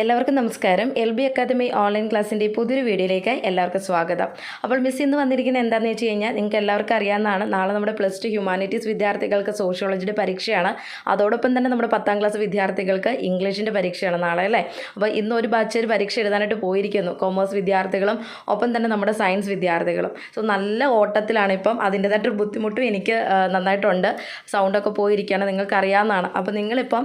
എല്ലാവർക്കും നമസ്കാരം. L B academy online ക്ലാസ്സിന്റെ പുതിയൊരു വീഡിയോയിലേക്ക് എല്ലാവർക്കും സ്വാഗതം. അപ്പോൾ മിസ് ഇന്ന് വന്നിരിക്കുന്ന എന്താണെന്ന് വെച്ച് കഴിഞ്ഞാൽ നിങ്ങൾക്ക് എല്ലാവർക്കും അറിയാവുന്നതാണ്. നാളെ നമ്മുടെ പ്ലസ് ടു ഹ്യൂമാനിറ്റീസ് വിദ്യാർത്ഥികൾക്ക് സോഷ്യോളജിയുടെ പരീക്ഷയാണ്. അതോടൊപ്പം തന്നെ നമ്മുടെ പത്താം ക്ലാസ് വിദ്യാർത്ഥികൾക്ക് ഇംഗ്ലീഷിന്റെ പരീക്ഷയാണ് നാളെ അല്ലേ? അപ്പോൾ ഇന്ന് ഒരു ബാച്ച് പരീക്ഷ എഴുതാനായിട്ട് പോയിരിക്കുന്നു. കോമേഴ്സ് വിദ്യാർത്ഥികളും ഒപ്പം തന്നെ നമ്മുടെ സയൻസ് വിദ്യാർത്ഥികളും. സോ നല്ല ഓട്ടത്തിലാണ് ഇപ്പം. അതിന്റേതായിട്ടൊരു ബുദ്ധിമുട്ടും എനിക്ക് നന്നായിട്ടുണ്ട്. സൗണ്ടൊക്കെ പോയിരിക്കുകയാണ്. നിങ്ങൾക്ക് അറിയാവുന്നതാണ് അപ്പോൾ നിങ്ങളിപ്പം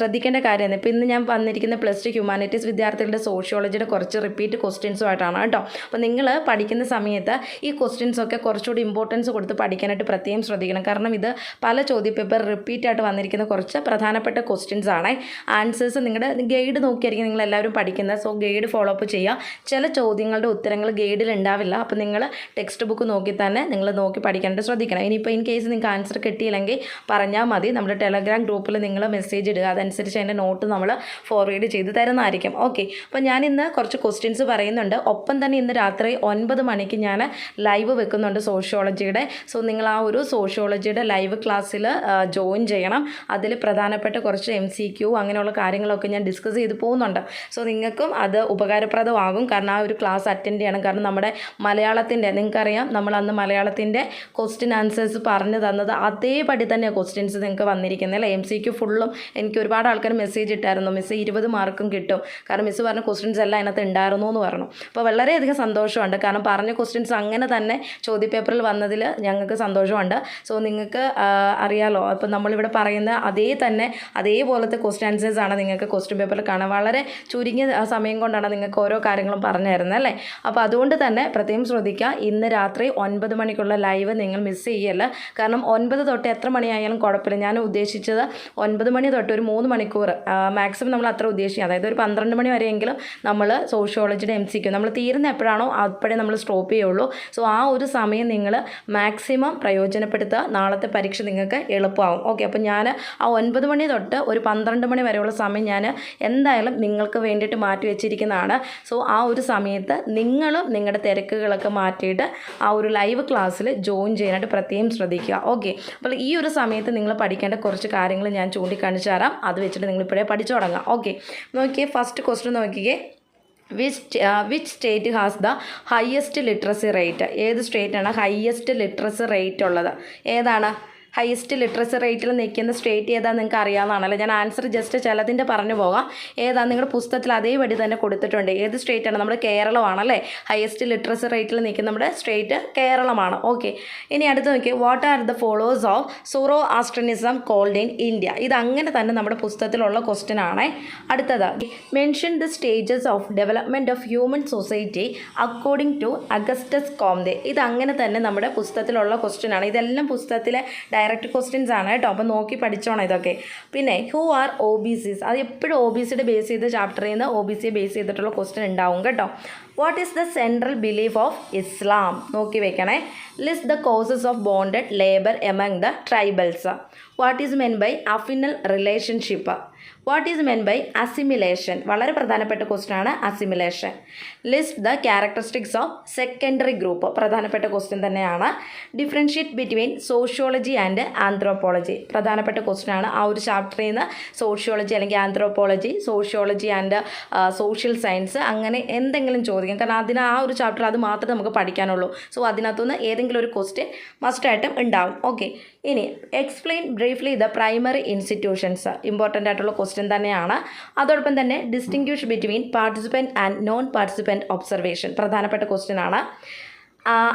ശ്രദ്ധിക്കേണ്ട കാര്യമാണ് ഇപ്പോൾ ഇന്ന് ഞാൻ വന്നിരിക്കുന്ന പ്ലസ് ടു ഹ്യൂമാനിറ്റീസ് വിദ്യാർത്ഥികളുടെ സോഷ്യോളജിയുടെ കുറച്ച് റിപ്പീറ്റ് ക്വസ്റ്റ്യൻസുമായിട്ടാണ് കേട്ടോ. അപ്പോൾ നിങ്ങൾ പഠിക്കുന്ന സമയത്ത് ഈ ക്വസ്റ്റ്യൻസൊക്കെ കുറച്ചുകൂടി ഇമ്പോർട്ടൻസ് കൊടുത്ത് പഠിക്കാനായിട്ട് പ്രത്യേകം ശ്രദ്ധിക്കണം. കാരണം ഇത് പല ചോദ്യപേപ്പർ റിപ്പീറ്റ് ആയിട്ട് വന്നിരിക്കുന്ന കുറച്ച് പ്രധാനപ്പെട്ട ക്വസ്റ്റ്യൻസ് ആണ്. ആൻസേഴ്സ് നിങ്ങളുടെ ഗൈഡ് നോക്കിയായിരിക്കും നിങ്ങൾ എല്ലാവരും പഠിക്കുന്നത് സോ ഗൈഡ് ഫോളോ അപ്പ് ചെയ്യുക ചില ചോദ്യങ്ങളുടെ ഉത്തരങ്ങൾ ഗൈഡിൽ ഉണ്ടാവില്ല അപ്പോൾ നിങ്ങൾ ടെക്സ്റ്റ് ബുക്ക് നോക്കി തന്നെ നിങ്ങൾ നോക്കി പഠിക്കാനായിട്ട് ശ്രദ്ധിക്കണം. ഇനിയിപ്പോൾ ഇൻ കേസ് നിങ്ങൾക്ക് ആൻസർ കിട്ടിയില്ലെങ്കിൽ പറഞ്ഞാൽ മതി. നമ്മുടെ ടെലഗ്രാം ഗ്രൂപ്പിൽ നിങ്ങൾ മെസ്സേജ് ഇടുക. അതനുസരിച്ച് അതിന്റെ നോട്ട് നമ്മൾ ഫോർവേഡ് ചെയ്ത് തരുന്നതായിരിക്കും. ഓക്കെ അപ്പോൾ ഞാൻ ഇന്ന് കുറച്ച് ക്വസ്റ്റ്യൻസ് പറയുന്നുണ്ട്. ഒപ്പം തന്നെ ഇന്ന് രാത്രി ഒൻപത് മണിക്ക് ഞാൻ ലൈവ് വെക്കുന്നുണ്ട് സോഷ്യോളജിയുടെ സോ നിങ്ങൾ ആ ഒരു സോഷ്യോളജിയുടെ ലൈവ് ക്ലാസ്സിൽ ജോയിൻ ചെയ്യണം. അതിൽ പ്രധാനപ്പെട്ട കുറച്ച് എം സി ക്യു അങ്ങനെയുള്ള കാര്യങ്ങളൊക്കെ ഞാൻ ഡിസ്കസ് ചെയ്ത് പോകുന്നുണ്ട്. സോ നിങ്ങൾക്കും അത് ഉപകാരപ്രദമാകും. കാരണം ആ ഒരു ക്ലാസ് അറ്റൻഡ് ചെയ്യണം. കാരണം നമ്മുടെ മലയാളത്തിന്റെ നിങ്ങൾക്കറിയാം നമ്മൾ അന്ന് മലയാളത്തിന്റെ ക്വസ്റ്റ്യൻ ആൻസേഴ്സ് പറഞ്ഞു തന്നത് അതേപടി തന്നെ ക്വസ്റ്റ്യൻസ് നിങ്ങൾക്ക് വന്നിരിക്കുന്നത്. അല്ലേ? എം സി ക്യു ഫുള്ളും എനിക്ക് ഒരുപാട് ആൾക്കാർ മെസ്സേജ് ഇട്ടായിരുന്നു. മിസ് ഇരുപത് മാർക്കും കിട്ടും. കാരണം മിസ് പറഞ്ഞ ക്വസ്റ്റ്യൻസ് എല്ലാം അതിനകത്ത് ഉണ്ടായിരുന്നു എന്ന് പറഞ്ഞു. അപ്പോൾ വളരെയധികം സന്തോഷമുണ്ട്. കാരണം പറഞ്ഞ ക്വസ്റ്റ്യൻസ് അങ്ങനെ തന്നെ ചോദ്യപേപ്പറിൽ വന്നതിൽ ഞങ്ങൾക്ക് സന്തോഷമുണ്ട്. സോ നിങ്ങൾക്ക് അറിയാലോ അപ്പോൾ നമ്മളിവിടെ പറയുന്ന അതേ തന്നെ അതേപോലത്തെ ക്വസ്റ്റ്യൻ ആണ് നിങ്ങൾക്ക് ക്വസ്റ്റ്യൻ പേപ്പറിൽ കാണാൻ വളരെ ചുരുങ്ങിയ സമയം കൊണ്ടാണ് നിങ്ങൾക്ക് ഓരോ കാര്യങ്ങളും പറഞ്ഞു തരുന്നത് അല്ലേ? അപ്പോൾ അതുകൊണ്ട് തന്നെ പ്രത്യേകം ശ്രദ്ധിക്കുക ഇന്ന് രാത്രി ഒൻപത് മണിക്കുള്ള ലൈവ് നിങ്ങൾ മിസ് ചെയ്യല്ല. കാരണം ഒൻപത് തൊട്ട് എത്ര മണിയായാലും കുഴപ്പമില്ല. ഞാൻ ഉദ്ദേശിച്ചത് ഒൻപത് മണി തൊട്ട് ഒരു മൂന്ന് മണിക്കൂർ മാക്സിമം നമ്മൾ അത്ര ഉദ്ദേശിക്കുക അതായത് ഒരു പന്ത്രണ്ട് മണി വരെയെങ്കിലും നമ്മൾ സോഷ്യോളജിയുടെ എം സിക്കും നമ്മൾ തീരുന്ന എപ്പോഴാണോ അപ്പോഴേ നമ്മൾ സ്റ്റോപ്പ് ചെയ്യുള്ളൂ. സോ ആ ഒരു സമയം നിങ്ങൾ മാക്സിമം പ്രയോജനപ്പെടുത്തുക. നാളത്തെ പരീക്ഷ നിങ്ങൾക്ക് എളുപ്പമാവും. ഓക്കെ അപ്പോൾ ഞാൻ ആ ഒൻപത് മണി തൊട്ട് ഒരു പന്ത്രണ്ട് മണി വരെയുള്ള സമയം ഞാൻ എന്തായാലും നിങ്ങൾക്ക് വേണ്ടിയിട്ട് മാറ്റി വെച്ചിരിക്കുന്നതാണ്. സോ ആ ഒരു സമയത്ത് നിങ്ങളും നിങ്ങളുടെ തിരക്കുകളൊക്കെ മാറ്റിയിട്ട് ആ ഒരു ലൈവ് ക്ലാസ്സിൽ ജോയിൻ ചെയ്യാനായിട്ട് പ്രത്യേകം ശ്രദ്ധിക്കുക. ഓക്കെ അപ്പോൾ ഈ ഒരു സമയത്ത് നിങ്ങൾ പഠിക്കേണ്ട കുറച്ച് കാര്യങ്ങൾ ഞാൻ ചൂണ്ടിക്കാണിച്ചു തരാം. അത് വെച്ചിട്ട് നിങ്ങളിപ്പോഴേ പഠിച്ചു തുടങ്ങാം. ഓക്കെ നോക്കിയേ ഫസ്റ്റ് ക്വസ്റ്റ്യൻ നോക്കിക്കേ which which state has the highest literacy rate ഏത് സ്റ്റേറ്റാണ് ഹയസ്റ്റ് ലിറ്ററസി റേറ്റ് ഉള്ളത്? ഏതാണ്? ഹയസ്റ്റ് ലിറ്ററസി റേറ്റിൽ നിൽക്കുന്ന സ്റ്റേറ്റ് ഏതാ നിങ്ങൾക്ക് അറിയാവുന്നതാണല്ലോ. ഞാൻ ആൻസർ ജസ്റ്റ് ചിലതിന്റെ പറഞ്ഞു പോകാം. ഏതാ നിങ്ങളുടെ പുസ്തകത്തിൽ അതേപടി തന്നെ കൊടുത്തിട്ടുണ്ട്. ഏത് സ്റ്റേറ്റാണ് നമ്മുടെ കേരളമാണല്ലേ? ഹയസ്റ്റ് ലിറ്ററസി റേറ്റിൽ നിൽക്കുന്ന നമ്മുടെ സ്റ്റേറ്റ് കേരളമാണ്. ഓക്കെ ഇനി അടുത്ത് നോക്കി what are the followers of Zoroastrianism called in India ഇത് അങ്ങനെ തന്നെ നമ്മുടെ പുസ്തകത്തിലുള്ള ക്വസ്റ്റ്യൻ ആണ്. അടുത്തത്. Mention the stages of development of human society according to Augustus Comte ഇത് അങ്ങനെ തന്നെ നമ്മുടെ പുസ്തകത്തിലുള്ള ക്വസ്റ്റ്യൻ ആണ്. ഇതെല്ലാം പുസ്തകത്തിലെ ഡയറക്റ്റ് ക്വസ്റ്റ്യൻസ് ആണ് കേട്ടോ. അപ്പോൾ നോക്കി പഠിച്ചോണം ഇതൊക്കെ. പിന്നെ who are O B Cs അത് എപ്പോഴും ഒ ബി സിയുടെ ബേസ് ചെയ്ത ചാപ്റ്ററിൽ നിന്ന് ഒ ബി സിയെ ബേസ് ചെയ്തിട്ടുള്ള ക്വസ്റ്റ്യൻ ഉണ്ടാവും കേട്ടോ. What is the central belief of Islam നോക്കി വെക്കണേ. List the causes of bonded labour among the tribals what is meant by affinal relationship what is meant by assimilation വളരെ പ്രധാനപ്പെട്ട question ആണ് assimilation list the characteristics of secondary group പ്രധാനപ്പെട്ട question തന്നെയാണ്. Differentiate between sociology and anthropology പ്രധാനപ്പെട്ട question ആണ്. ആ ഒരു ചാപ്റ്ററിൽ നിന്ന് സോഷ്യോളജി അല്ലെങ്കിൽ anthropology sociology and social science അങ്ങനെ എന്തെങ്കിലും ചോദിക്കാം കാരണം അതിന് ആ ഒരു ചാപ്റ്റർ അത് മാത്രമേ നമുക്ക് പഠിക്കാനുള്ളൂ. സോ അതിനകത്തുനിന്ന് ഏതെങ്കിലും ഒരു ക്വസ്റ്റ്യൻ മസ്റ്റായിട്ടും ഉണ്ടാവും. ഓക്കെ ഇനി explain briefly the primary institutions important ആയിട്ടുള്ള ക്വസ്റ്റ്യൻ തന്നെയാണ്. അതോടൊപ്പം തന്നെ distinguish between participant and non participant observation പ്രധാനപ്പെട്ട ക്വസ്റ്റ്യൻ ആണ്.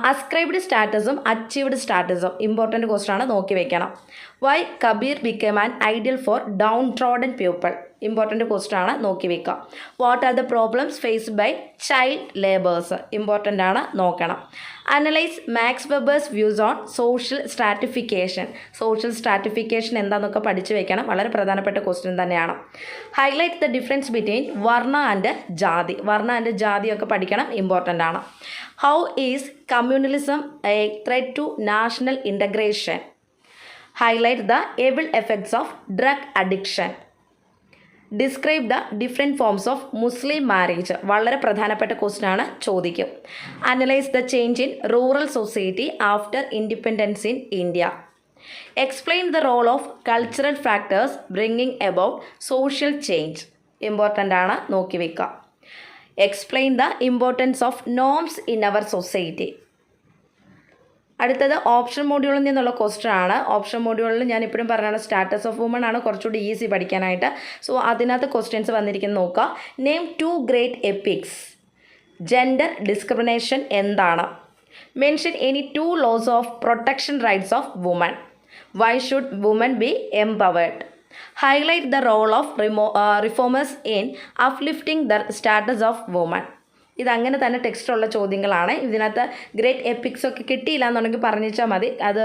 അസ്ക്രൈബ്ഡ് സ്റ്റാറ്റസും അച്ചീവ്ഡ് സ്റ്റാറ്റസും ഇമ്പോർട്ടന്റ് ക്വസ്റ്റ്യൻ ആണ് നോക്കി വയ്ക്കണം why Kabir become an ideal for downtrodden people important question ആണ് നോക്കി വെക്കുക what are the problems faced by child labours important ആണ് നോക്കണം. Analyse Max Weber's views on social stratification social stratification എന്താണെന്നൊക്കെ പഠിച്ചു വെക്കണം. വളരെ പ്രധാനപ്പെട്ട ക്വസ്റ്റ്യൻ തന്നെയാണ്. Highlight the difference between varna and jati. Varna and ജാതിയൊക്കെ പഠിക്കണം. ഇമ്പോർട്ടന്റ് ആണ്. How is communalism a threat to national integration highlight the able effects of drug addiction describe the different forms of Muslim marriage വളരെ പ്രധാനപ്പെട്ട question ആണ്. ചോദിക്കും. Analyse the change in rural society after independence in India explain the role of cultural factors bringing about social change important ആണ്. നോക്കി വെക്കുക explain the importance of norms in our society അടുത്തത് option മോഡ്യൂളിൽ നിന്നുള്ള question ആണ്. Option മോഡ്യൂളിൽ ഞാൻ ഇപ്പോഴും പറഞ്ഞാണ് സ്റ്റാറ്റസ് ഓഫ് വുമൺ ആണ് കുറച്ചുകൂടി ഈസി പഠിക്കാനായിട്ട്. സോ അതിനകത്ത് ക്വസ്റ്റ്യൻസ് വന്നിരിക്കുന്നത് നോക്കുക name two great epics gender discrimination എന്താണ്? Mention any two laws of protection rights of woman why should women be empowered highlight the role of Rimo reformers in uplifting the status of woman ഇതങ്ങനെ തന്നെ ടെക്സ്റ്റുള്ള ചോദ്യങ്ങളാണ്. ഇതിനകത്ത് great epics ഒക്കെ കിട്ടിയില്ല എന്നുണ്ടെങ്കിൽ പറഞ്ഞാൽ മതി. അത്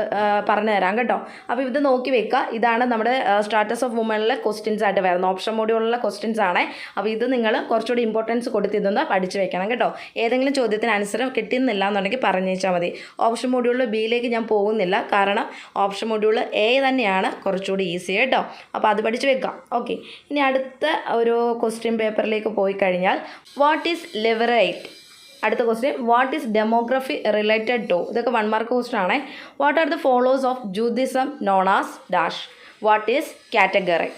പറഞ്ഞു തരാം കേട്ടോ. അപ്പോൾ ഇത് നോക്കി വെക്കുക ഇതാണ് നമ്മുടെ സ്റ്റാറ്റസ് ഓഫ് വുമണിലെ ക്വസ്റ്റ്യൻസ് ആയിട്ട് വരുന്നത്. ഓപ്ഷൻ മോഡിയുള്ള ക്വസ്റ്റ്യൻസ് ആണ്. അപ്പോൾ ഇത് നിങ്ങൾ കുറച്ചുകൂടി ഇമ്പോർട്ടൻസ് കൊടുത്ത് ഇതൊന്ന് പഠിച്ചു വെക്കണം കേട്ടോ. ഏതെങ്കിലും ചോദ്യത്തിന് ആൻസർ കിട്ടുന്നില്ല എന്നുണ്ടെങ്കിൽ പറഞ്ഞാൽ മതി. ഓപ്ഷൻ മോഡ്യൂളിൽ ബിയിലേക്ക് ഞാൻ പോകുന്നില്ല. കാരണം ഓപ്ഷൻ മോഡ്യൂൾ എ തന്നെയാണ് കുറച്ചുകൂടി ഈസി കേട്ടോ. അപ്പോൾ അത് പഠിച്ചു വെക്കാം. ഓക്കെ ഇനി അടുത്ത ഒരു ക്വസ്റ്റ്യൻ പേപ്പറിലേക്ക് പോയി കഴിഞ്ഞാൽ വാട്ട് ഈസ് ലെവറേറ്റ് അടുത്ത question what is demography related to ഇതൊക്കെ വൺ മാർക്ക് ക്വസ്റ്റ്യൻ ആണ്. What are the followers of Judaism as dash what is category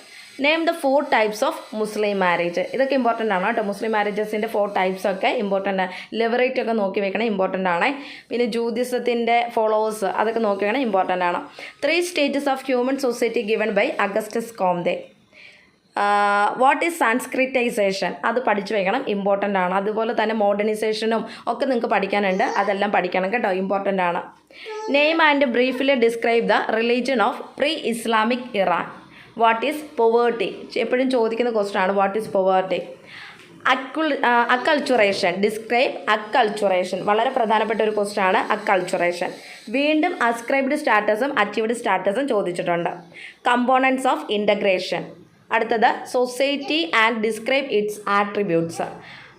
name the four types of Muslim marriage ഇതൊക്കെ important ആണ് കേട്ടോ. Muslim മാരേജസിന്റെ four types ഒക്കെ important levirate ഒക്കെ നോക്കി വെക്കണം ഇമ്പോർട്ടന്റ് ആണ്. പിന്നെ ജൂതിസത്തിന്റെ ഫോളോവേഴ്സ് അതൊക്കെ നോക്കി വെക്കണം ഇമ്പോർട്ടന്റ് ആണ്. Three states of human society given by Augustus Comte what is Sanskritisation അത് പഠിച്ചു വെക്കണം ഇമ്പോർട്ടന്റ് ആണ്. അതുപോലെ തന്നെ മോഡേണൈസേഷനും ഒക്കെ നിങ്ങൾക്ക് പഠിക്കാനുണ്ട്. അതെല്ലാം പഠിക്കണം കേട്ടോ ഇമ്പോർട്ടന്റ് ആണ്. Name and briefly describe the religion of pre Islamic Iran what is poverty എപ്പോഴും ചോദിക്കുന്ന ക്വസ്റ്റൻ ആണ് വാട്ട് ഈസ് പൊവേർട്ടി അക്കുൾ അക്കൾച്ചുറേഷൻ ഡിസ്ക്രൈബ് അക്കൾച്ചുറേഷൻ വളരെ പ്രധാനപ്പെട്ട ഒരു ക്വസ്റ്റൻ ആണ് അക്കൾച്ചുറേഷൻ വീണ്ടും അസ്ക്രൈബ്ഡ് സ്റ്റാറ്റസും അച്ചീവ്ഡ് സ്റ്റാറ്റസും ചോദിച്ചിട്ടുണ്ട്. കമ്പോണൻസ് ഓഫ് ഇന്റഗ്രേഷൻ അടുത്തത് society and describe its attributes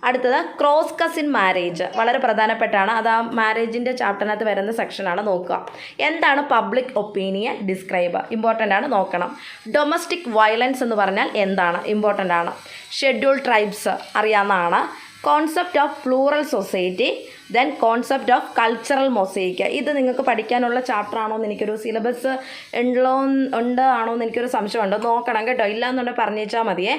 അടുത്തത് ക്രോസ് കസിൻ മാരേജ് വളരെ പ്രധാനപ്പെട്ടാണ്. അത് ആ മാരേജിന്റെ ചാപ്റ്ററിനകത്ത് വരുന്ന സെക്ഷനാണ് നോക്കുക. എന്താണ് പബ്ലിക് ഒപ്പീനിയൻ ഡിസ്ക്രൈബ് ഇമ്പോർട്ടന്റ് ആണ്. നോക്കണം. ഡൊമസ്റ്റിക് വയലൻസ് എന്ന് പറഞ്ഞാൽ എന്താണ്? ഇമ്പോർട്ടന്റ് ആണ്. ഷെഡ്യൂൾ ട്രൈബ്സ് അറിയാവുന്നതാണ്. Concept of plural society then concept of cultural mosaic ഇത് നിങ്ങൾക്ക് പഠിക്കാനുള്ള ചാപ്റ്റർ ആണോ എന്ന് എനിക്കൊരു സിലബസ് ഉണ്ടോ ഉണ്ട് ആണോ എന്ന് എനിക്കൊരു സംശയമുണ്ട്. നോക്കണം കേട്ടോ. ഇല്ല എന്നുണ്ടെങ്കിൽ പറഞ്ഞേച്ചാൽ മതിയേ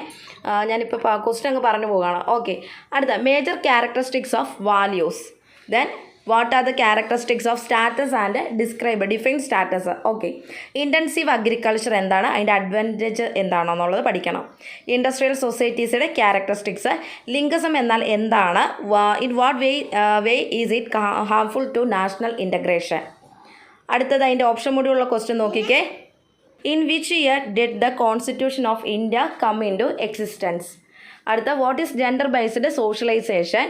ഞാനിപ്പോൾ ക്വസ്റ്റ്യൻ അങ്ങ് പറഞ്ഞു പോവുകയാണ്. ഓക്കെ അടുത്ത. Major characteristics of values then what are the characteristics of status and describe define status okay intensive agriculture എന്താണ്? അതിന്റെ അഡ്വാന്റേജ് എന്താണെന്നുള്ളത് പഠിക്കണം. ഇൻഡസ്ട്രിയൽ സൊസൈറ്റീസിന്റെ ക്യാരക്ടറിസ്റ്റിക്സ് ലിംഗസം എന്നാൽ എന്താണ്? In what way way is it harmful to national integration അടുത്തത് അതിന്റെ option കൂടിയുള്ള question നോക്കിക്കേ. In which year did the constitution of India come into existence അടുത്ത what is gender based socialisation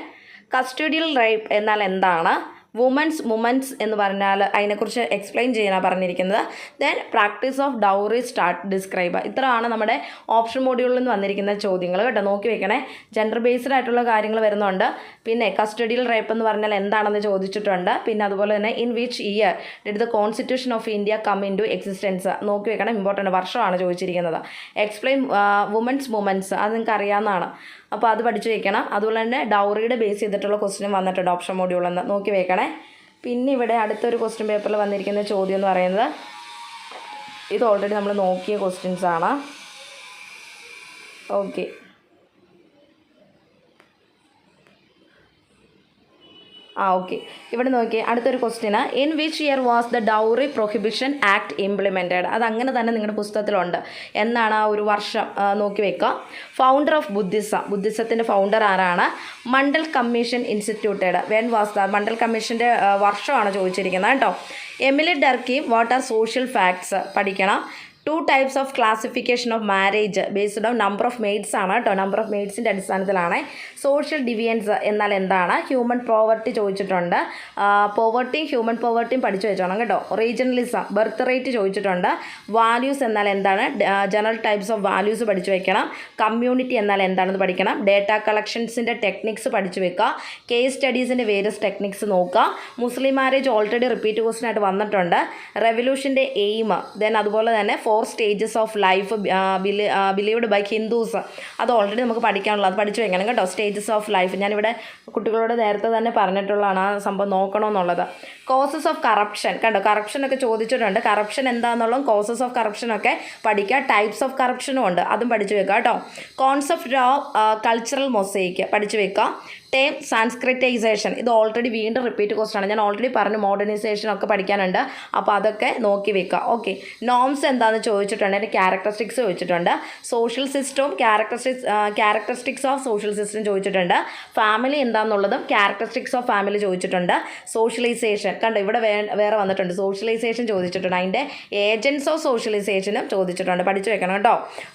custodial rape എന്നാൽ എന്താണ്? Women's women's എന്ന് പറഞ്ഞാൽ അതിനെക്കുറിച്ച് എക്സ്പ്ലെയിൻ ചെയ്യാനാണ് പറഞ്ഞിരിക്കുന്നത്. Then practice of dowry start describe ഇത്രയാണ് നമ്മുടെ ഓപ്ഷൻ മോഡ്യൂളിൽ നിന്ന് വന്നിരിക്കുന്ന ചോദ്യങ്ങൾ കേട്ടോ. നോക്കി വെക്കണേ. ജെൻഡർ ബേസ്ഡ് ആയിട്ടുള്ള കാര്യങ്ങൾ വരുന്നുണ്ട്. പിന്നെ കസ്റ്റഡിയൽ റേപ്പ് എന്ന് പറഞ്ഞാൽ എന്താണെന്ന് ചോദിച്ചിട്ടുണ്ട്. പിന്നെ അതുപോലെ തന്നെ in which year did the constitution of India come into existence നോക്കി വെക്കണം. ഇമ്പോർട്ടന്റ് വർഷമാണ് ചോദിച്ചിരിക്കുന്നത്. എക്സ്പ്ലെയിൻ വുമൻസ് വുമൻസ് അത് നിങ്ങൾക്ക് അറിയാവുന്നതാണ് അപ്പോൾ അത് പഠിച്ചു വെക്കണം. അതുപോലെ തന്നെ ഡൗറിയുടെ ബേസ് ചെയ്തിട്ടുള്ള ക്വസ്റ്റ്യൻ വന്നിട്ടുണ്ട് ഓപ്ഷൻ മോഡ്യൂളിൽ നിന്ന് നോക്കി വെക്കണേ. പിന്നെ ഇവിടെ അടുത്തൊരു ക്വസ്റ്റ്യൻ പേപ്പറിൽ വന്നിരിക്കുന്ന ചോദ്യം എന്ന് പറയുന്നത് ഇത് ഓൾറെഡി നമ്മൾ നോക്കിയ ക്വസ്റ്റ്യൻസ് ആണ്. ഓക്കെ ആ ഓക്കെ ഇവിടെ നോക്കിയേ അടുത്തൊരു question in which year was the dowry prohibition act implemented അത് അങ്ങനെ തന്നെ നിങ്ങളുടെ പുസ്തകത്തിലുണ്ട്. എന്നാണ് ആ ഒരു വർഷം നോക്കി വെക്കുക ഫൗണ്ടർ ഓഫ് ബുദ്ധിസം ബുദ്ധിസത്തിന്റെ ഫൗണ്ടർ ആരാണ്? Mandal commission instituted when was the Mandal കമ്മീഷന്റെ വർഷമാണ് ചോദിച്ചിരിക്കുന്നത് കേട്ടോ. Emile Durkheim what are social facts പഠിക്കണം. Two types of classification of marriage based on number of mates ആണ് കേട്ടോ. നമ്പർ ഓഫ് മെയ്ഡ്സിന്റെ അടിസ്ഥാനത്തിലാണ് സോഷ്യൽ ഡിവിയൻസ് എന്നാൽ എന്താണ്? ഹ്യൂമൻ പോവർട്ടി ചോദിച്ചിട്ടുണ്ട്. പോവർട്ടിയും ഹ്യൂമൻ പോവർട്ടിയും പഠിച്ചു വെച്ചോണം കേട്ടോ. റീജണലിസം ബർത്ത് റേറ്റ് ചോദിച്ചിട്ടുണ്ട്. വാല്യൂസ് എന്നാൽ എന്താണ്? ജനറൽ ടൈപ്സ് ഓഫ് വാല്യൂസ് പഠിച്ചു വെക്കണം. കമ്മ്യൂണിറ്റി എന്നാൽ എന്താണെന്ന് പഠിക്കണം. ഡേറ്റ കളക്ഷൻസിന്റെ ടെക്നിക്സ് പഠിച്ചു വെക്കുക. കേസ് സ്റ്റഡീസിന്റെ വേരിയസ് ടെക്നിക്സ് നോക്കുക. Muslim marriage already repeat question ആയിട്ട് വന്നിട്ടുണ്ട്. റെവല്യൂഷന്റെ എയിം ദെൻ അതുപോലെ തന്നെ four stages of life believed by Hindus അത് ഓൾറെഡി നമുക്ക് പഠിക്കാനുള്ളത്. അത് പഠിച്ചു വെക്കണം കേട്ടോ. സ്റ്റേജസ് ഓഫ് ലൈഫ് ഞാനിവിടെ കുട്ടികളോട് നേരത്തെ തന്നെ പറഞ്ഞിട്ടുള്ളതാണ് ആ സംഭവം നോക്കണമെന്നുള്ളത്. കോസസ് ഓഫ് കറപ്ഷൻ കണ്ടോ? കറപ്ഷൻ ഒക്കെ ചോദിച്ചിട്ടുണ്ട്. കറപ്ഷൻ എന്താണെന്നുള്ളതും കോസസ് ഓഫ് കറപ്ഷൻ ഒക്കെ പഠിക്കുക. ടൈപ്സ് ഓഫ് കറപ്ഷനും ഉണ്ട്. അതും പഠിച്ചു വെക്കുക കേട്ടോ. കോൺസെപ്റ്റ് ഓഫ് കൾച്ചറൽ മൊസൈക്ക് പഠിച്ചു വെക്കുക. ടേം സാൻസ്ക്രിറ്റൈസേഷൻ ഇത് ഓൾറെഡി വീണ്ടും റിപ്പീറ്റ് ക്വസ്റ്റൻ ആണ്. ഞാൻ ഓൾറെഡി പറഞ്ഞു മോഡേണൈസേഷൻ ഒക്കെ പഠിക്കാനുണ്ട്. അപ്പോൾ അതൊക്കെ നോക്കി വെക്കുക. ഓക്കെ നോംസ് എന്താണെന്ന് ചോദിച്ചിട്ടുണ്ട്. അതിന്റെ ക്യാരക്ടറിസ്റ്റിക്സ് ചോദിച്ചിട്ടുണ്ട്. സോഷ്യൽ സിസ്റ്റവും characteristics characteristics of social system ചോദിച്ചിട്ടുണ്ട്. ഫാമിലി എന്താണെന്നുള്ളതും ക്യാരക്ടറിസ്റ്റിക്സ് ഓഫ് ഫാമിലി ചോദിച്ചിട്ടുണ്ട്. സോഷ്യലൈസേഷൻ കണ്ടോ ഇവിടെ വേറെ വന്നിട്ടുണ്ട്. സോഷ്യലൈസേഷൻ ചോദിച്ചിട്ടുണ്ട്. അതിന്റെ ഏജൻസ് ഓഫ് സോഷ്യലൈസേഷനും ചോദിച്ചിട്ടുണ്ട്. പഠിച്ചു വെക്കണം കേട്ടോ.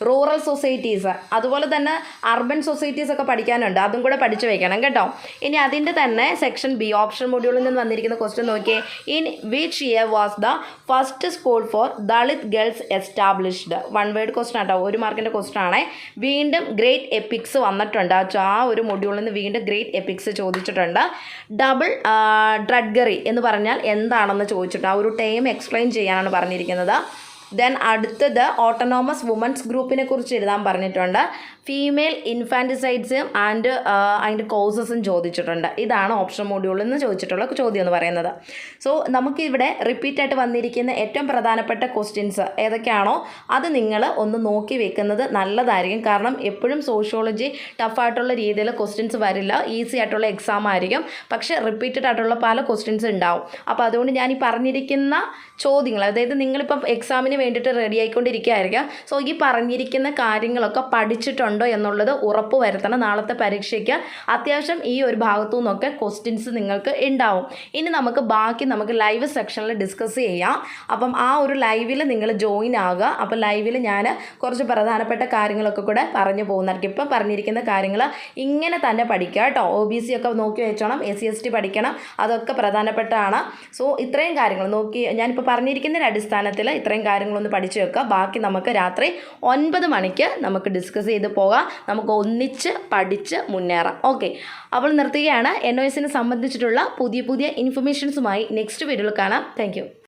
റൂറൽ സൊസൈറ്റീസ് അതുപോലെ തന്നെ അർബൻ സൊസൈറ്റീസ് ഒക്കെ പഠിക്കാനുണ്ട്. അതും കൂടെ പഠിച്ചു വെക്കണം കേട്ടോ. ഇനി അതിന്റെ തന്നെ സെക്ഷൻ ബി ഓപ്ഷൻ മൊഡ്യൂളിൽ നിന്ന് വന്നിരിക്കുന്ന ക്വസ്റ്റ്യൻ നോക്കിയേ. In which year was the first school for Dalit girls established one word question ആട്ടോ. ഒരു മാർക്കിന്റെ ക്വസ്റ്റൻ ആണേ. വീണ്ടും ഗ്രേറ്റ് എപ്പിക്സ് വന്നിട്ടുണ്ട്. ആ ഒരു മൊഡ്യൂളിൽ നിന്ന് വീണ്ടും ഗ്രേറ്റ് എപ്പിക്സ് ചോദിച്ചിട്ടുണ്ട്. ഡബിൾ ഡ്രഡ്ഗറി എന്ന് പറഞ്ഞാൽ എന്താണെന്ന് ചോദിച്ചിട്ട് ആ ഒരു ടൈം എക്സ്പ്ലെയിൻ ചെയ്യാനാണ് പറഞ്ഞിരിക്കുന്നത്. ദെൻ അടുത്തത് ഓട്ടോണോമസ് വുമൻസ് ഗ്രൂപ്പിനെ കുറിച്ച് എഴുതാൻ പറഞ്ഞിട്ടുണ്ട്. ഫീമെയിൽ ഇൻഫാന്റിസൈഡ്സും ആൻഡ് അതിന്റെ കോസസും ചോദിച്ചിട്ടുണ്ട്. ഇതാണ് ഓപ്ഷൻ മോഡ്യൂളിൽ നിന്ന് ചോദിച്ചിട്ടുള്ള ചോദ്യം എന്ന് പറയുന്നത്. സോ നമുക്കിവിടെ റിപ്പീറ്റായിട്ട് വന്നിരിക്കുന്ന ഏറ്റവും പ്രധാനപ്പെട്ട ക്വസ്റ്റ്യൻസ് ഏതൊക്കെയാണോ അത് നിങ്ങൾ ഒന്ന് നോക്കി വെക്കുന്നത് നല്ലതായിരിക്കും. കാരണം എപ്പോഴും സോഷ്യോളജി ടഫായിട്ടുള്ള രീതിയിൽ ക്വസ്റ്റ്യൻസ് വരില്ല. ഈസി ആയിട്ടുള്ള എക്സാം ആയിരിക്കും. പക്ഷേ റിപ്പീറ്റഡ് ആയിട്ടുള്ള പല ക്വസ്റ്റ്യൻസ് ഉണ്ടാവും. അപ്പോൾ അതുകൊണ്ട് ഞാൻ ഈ പറഞ്ഞിരിക്കുന്ന ചോദ്യങ്ങൾ അതായത് നിങ്ങളിപ്പം എക്സാമിന് വേണ്ടിയിട്ട് റെഡി ആയിക്കൊണ്ടിരിക്കുകയായിരിക്കാം. സോ ഈ പറഞ്ഞിരിക്കുന്ന കാര്യങ്ങളൊക്കെ പഠിച്ചിട്ടുണ്ടോ എന്നുള്ളത് ഉറപ്പ് വരുത്തണം. നാളത്തെ പരീക്ഷയ്ക്ക് അത്യാവശ്യം ഈ ഒരു ഭാഗത്തു നിന്നൊക്കെ ക്വസ്റ്റ്യൻസ് നിങ്ങൾക്ക് ഉണ്ടാവും. ഇനി നമുക്ക് ബാക്കി നമുക്ക് ലൈവ് സെക്ഷനിൽ ഡിസ്കസ് ചെയ്യാം. അപ്പം ആ ഒരു ലൈവിൽ നിങ്ങൾ ജോയിൻ ആകുക അപ്പം ലൈവിൽ ഞാൻ കുറച്ച് പ്രധാനപ്പെട്ട കാര്യങ്ങളൊക്കെ കൂടെ പറഞ്ഞു പോകുന്നതായിരിക്കും. ഇപ്പം പറഞ്ഞിരിക്കുന്ന കാര്യങ്ങൾ ഇങ്ങനെ തന്നെ പഠിക്കുക കേട്ടോ. ഒ ബി സി ഒക്കെ നോക്കി വെച്ചോണം. എസ് സി എസ് ടി പഠിക്കണം. അതൊക്കെ പ്രധാനപ്പെട്ടതാണ്. സോ ഇത്രയും കാര്യങ്ങൾ നോക്കി ഞാനിപ്പോൾ പറഞ്ഞിരിക്കുന്നതിന്റെ അടിസ്ഥാനത്തിൽ ഇത്രയും കാര്യങ്ങളൊന്ന് പഠിച്ചു വെക്കുക. ബാക്കി നമുക്ക് രാത്രി ഒൻപത് മണിക്ക് നമുക്ക് ഡിസ്കസ് ചെയ്ത് പോകാം. നമുക്ക് ഒന്നിച്ച് പഠിച്ച് മുന്നേറാം. ഓക്കെ. അപ്പോൾ നിർത്തുകയാണ്. എൻ ഒ എസിനെ സംബന്ധിച്ചിട്ടുള്ള പുതിയ പുതിയ ഇൻഫർമേഷൻസുമായി നെക്സ്റ്റ് വീഡിയോയിൽ കാണാം. താങ്ക്